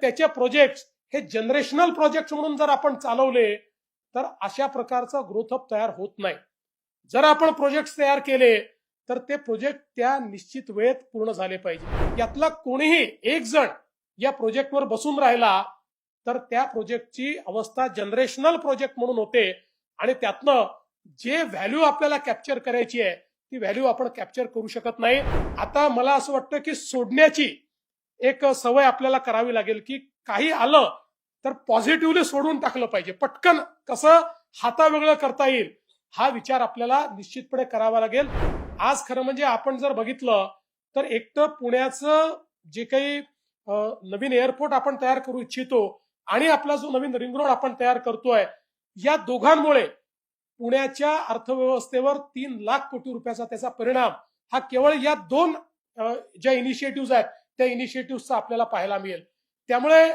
त्याचे प्रोजेक्ट हे generational project म्हणून जर आपण चालवले तर अशा प्रकारचा ग्रोथ अप तयार होत नाही. जर आपण प्रोजेक्ट तयार केले तर ते प्रोजेक्ट त्या निश्चित वेळेत पूर्ण झाले पाहिजे. यातला कोणीही एक जण या प्रोजेक्टवर बसून राहिला तर त्या प्रोजेक्टची अवस्था जनरेशनल प्रोजेक्ट म्हणून होते आणि त्यातनं जे व्हॅल्यू आपल्याला कॅप्चर करायची आहे ती व्हॅल्यू आपण कॅप्चर करू शकत नाही. आता मला असं वाटतं की सोडण्याची एक सवय आपल्याला करावी लागेल की काही आलं तर पॉझिटिव्हली सोडून टाकलं पाहिजे. पटकन कसं हातावेगळं करता येईल हा विचार आपल्याला निश्चितपणे करावा लागेल. आज खरं म्हणजे आपण जर बघितलं तर एक तर पुण्याचं जे काही नवीन एअरपोर्ट आपण तयार करू इच्छितो आणि आपला जो नवीन रिंग रोड आपण तयार करतोय या दोघांमुळे पुण्याच्या अर्थव्यवस्थेवर तीन लाख कोटी रुपयाचा त्याचा परिणाम हा केवळ या दोन ज्या इनिशिएटिव्ह आहेत त्या इनिशिएटिव्हचा आपल्याला पाहायला मिळेल. त्यामुळे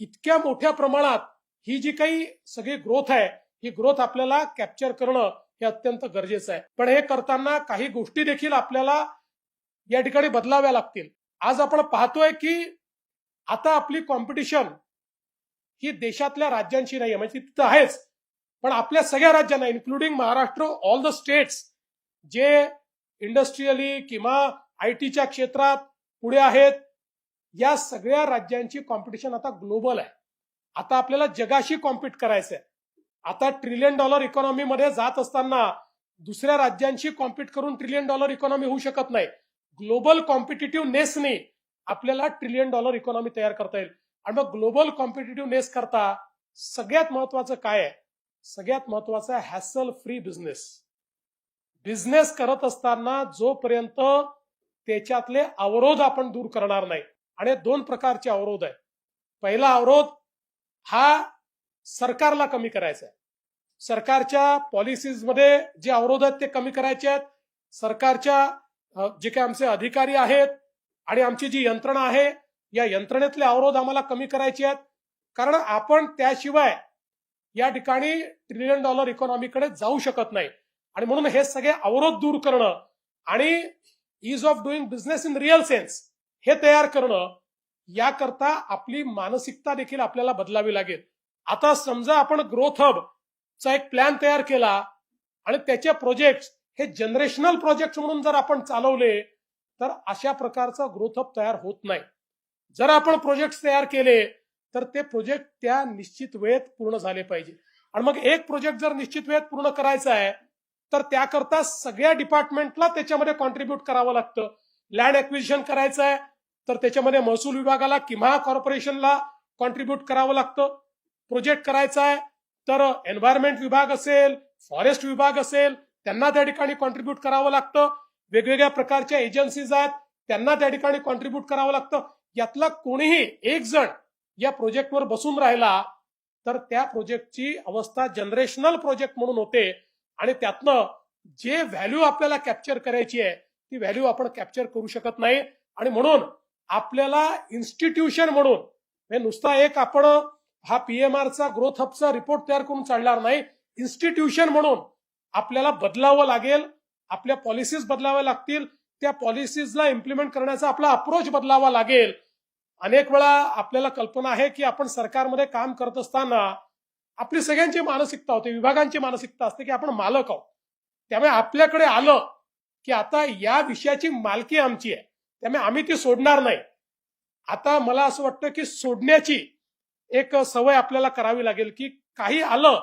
इतक्या मोठ्या प्रमाणात ही जी काही सगळी ग्रोथ आहे ही ग्रोथ आपल्याला कॅप्चर करणं हे अत्यंत गरजेचं आहे. पण हे करताना काही गोष्टी देखील आपल्याला या ठिकाणी बदलाव्या लागतील. आज आपण पाहतोय की आता आपली कॉम्पिटिशन ही देशातल्या राज्यांशी नाही म्हणजे तिथं आहेच पण आपल्या सगळ्या राज्यांना including Maharashtra all the states जे इंडस्ट्रियली किंवा आय टीच्या क्षेत्रात पुढे आहेत या सगळ्या राज्यांची कॉम्पिटिशन आता ग्लोबल आहे. आता आपल्याला जगाशी कॉम्पिट करायचं आहे आता ट्रिलियन डॉलर इकॉनॉमीमध्ये जात असताना दुसऱ्या राज्यांशी कॉम्पिट करून ट्रिलियन डॉलर इकॉनॉमी होऊ शकत नाही. ग्लोबल कॉम्पिटेटिव्हनेसने आपल्याला ट्रिलियन डॉलर इकॉनॉमी तयार करता येईल. आणि मग ग्लोबल कॉम्पिटेटिव्हनेस करता सगळ्यात महत्वाचं काय आहे? सगळ्यात महत्वाचं आहे हॅसल फ्री बिझनेस बिझनेस करत असताना जोपर्यंत त्याच्यातले अवरोध आपण दूर करणार नाही. आणि दोन प्रकारचे अवरोध आहे पहिला अवरोध हा सरकारला कमी करायचा आहे. सरकारच्या पॉलिसीजमध्ये जे अवरोध आहेत ते कमी करायचे आहेत. सरकारच्या जे काही आमचे अधिकारी आहेत आणि आमची जी यंत्रणा आहे या यंत्रणेतले अवरोध आम्हाला कमी करायचे आहेत. कारण आपण त्याशिवाय या ठिकाणी ट्रिलियन डॉलर इकॉनॉमीकडे जाऊ शकत नाही. आणि म्हणून हे सगळे अवरोध दूर करणं आणि ease of doing business in real sense हे तयार करणं याकरता आपली मानसिकता देखील आपल्याला बदलावी लागेल. आता समजा आपण ग्रोथ हब चा एक प्लॅन तयार केला आणि त्याचे प्रोजेक्ट हे जनरेशनल प्रोजेक्ट म्हणून जर आपण चालवले तर अशा प्रकारचा ग्रोथ हब तयार होत नाही. जर आपण प्रोजेक्ट तयार केले तर ते प्रोजेक्ट त्या निश्चित वेळेत पूर्ण झाले पाहिजे. आणि मग एक प्रोजेक्ट जर निश्चित वेळेत पूर्ण करायचा आहे तर त्याकरता सगळ्या डिपार्टमेंटला त्याच्यामध्ये कॉन्ट्रीब्युट करावं लागतं. लँड ऍक्विजिशन करायचं आहे तर त्याच्यामध्ये महसूल विभागाला किंवा कॉर्पोरेशनला कॉन्ट्रीब्युट करावं लागतं. प्रोजेक्ट करायचा आहे तर एन्व्हायरमेंट विभाग असेल फॉरेस्ट विभाग असेल त्यांना त्या ठिकाणी कॉन्ट्रीब्युट करावं लागतं. वेगवेगळ्या प्रकारच्या एजन्सीज आहेत त्यांना त्या ठिकाणी कॉन्ट्रीब्युट करावं लागतं. यातला कोणीही एक जण या प्रोजेक्टवर बसून राहिला तर त्या प्रोजेक्टची अवस्था जनरेशनल प्रोजेक्ट म्हणून होते. आणि त्यातनं जे व्हॅल्यू आपल्याला कॅप्चर करायची आहे ती व्हॅल्यू आपण कॅप्चर करू शकत नाही. आणि म्हणून आपल्याला इन्स्टिट्यूशन म्हणून म्हणजे नुसता एक आपण हा पीएमआरचा ग्रोथ हबचा रिपोर्ट तयार करून चालणार नाही. इन्स्टिट्यूशन म्हणून आपल्याला बदलावं लागेल आपल्या पॉलिसीज बदलाव्या लागतील त्या पॉलिसीजला इम्प्लिमेंट करण्याचा आपला अप्रोच बदलावा लागेल. अनेक वेळा आपल्याला कल्पना आहे की आपण सरकारमध्ये काम करत असताना आपली सगळ्यांची मानसिकता होते विभागांची मानसिकता असते की आपण मालक आहोत. त्यामुळे आपल्याकडे आलं की आता या विषयाची मालकी आमची आहे. त्यामुळे आम्ही ती सोडणार नाही. आता मला असं वाटतं की सोडण्याची एक सवय आपल्याला करावी लागेल की काही आलं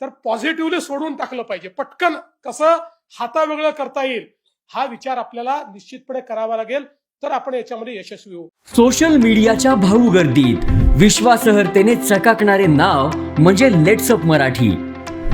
तर पॉझिटिव्हली सोडून टाकलं पाहिजे. पटकन कसं हातावेगळं करता येईल हा विचार आपल्याला निश्चितपणे करावा लागेल. तर आपण याच्यामध्ये यशस्वी होऊ. सोशल मीडियाच्या भाऊ गर्दीत विश्वासार्हतेने चकाकणारे नाव म्हणजे लेट्सअप मराठी.